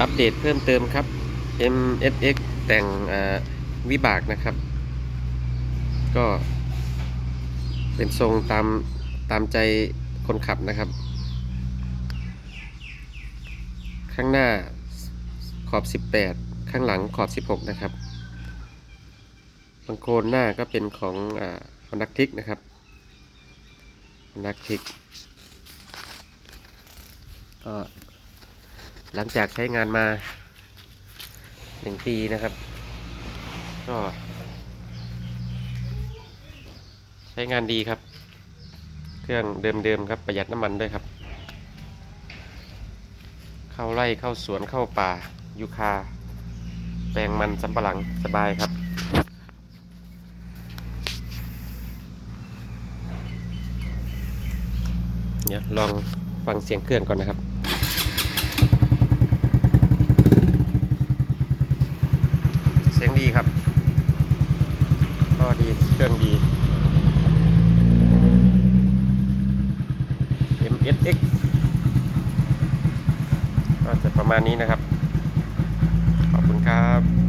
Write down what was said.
อัปเดตเพิ่มเติมครับ MSX แต่งวิบากนะครับ ก็เป็นทรงตามตามใจคนขับนะครับ ข้างหน้าขอบ 18 ข้างหลังขอบ 16 นะครับบังโคนหน้าก็เป็นของอ่าฮอนดักทิกนะครับฮอนดักทิกก็ หลังจากใช้งานมาหนึ่งปีนะครับ ก็ ใช้งานดีครับ เครื่องเดิมๆครับประหยัดน้ำมันด้วยครับ เข้าไร่เข้าสวนเข้าป่ายูคา แปลงมันสำปะหลังสบายครับเดี๋ยลองฟังเสียงเครื่องก่อนนะครับ สียงดีครับก็ดีเครื่องดี MSX ก็จะประมาณนี้นะครับ ขอบคุณครับ